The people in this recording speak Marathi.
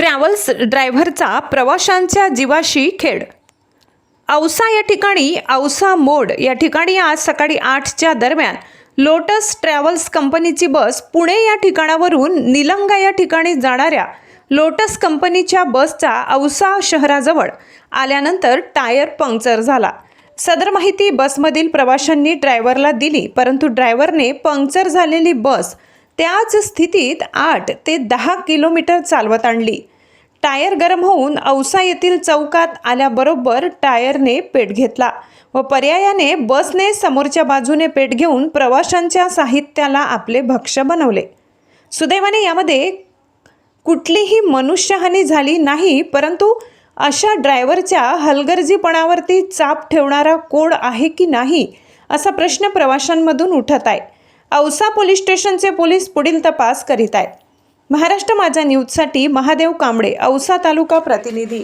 ट्रॅव्हल्स ड्रायव्हरचा प्रवाशांच्या जीवाशी खेळ. औसा या ठिकाणी औसा मोड या ठिकाणी आज सकाळी आठच्या दरम्यान लोटस ट्रॅव्हल्स कंपनीची बस पुणे या ठिकाणावरून निलंगा या ठिकाणी जाणाऱ्या लोटस कंपनीच्या बसचा औसा शहराजवळ आल्यानंतर टायर पंक्चर झाला. सदर माहिती बसमधील प्रवाशांनी ड्रायव्हरला दिली परंतु ड्रायव्हरने पंक्चर झालेली बस त्याच स्थितीत आठ ते दहा किलोमीटर चालवत आणली. टायर गरम होऊन औसा येथील चौकात आल्याबरोबर टायरने पेट घेतला व पर्यायाने बसने समोरच्या बाजूने पेट घेऊन प्रवाशांच्या साहित्याला आपले भक्ष्य बनवले. सुदैवाने यामध्ये कुठलीही मनुष्यहानी झाली नाही परंतु अशा ड्रायव्हरच्या हलगर्जीपणावरती चाप ठेवणारा कोड आहे की नाही असा प्रश्न प्रवाशांमधून उठत आहे. औसा पोलीस स्टेशनचे पोलीस पुढील तपास करीत आहेत. महाराष्ट्र माझा न्यूजसाठी महादेव कांबळे औसा तालुका प्रतिनिधी.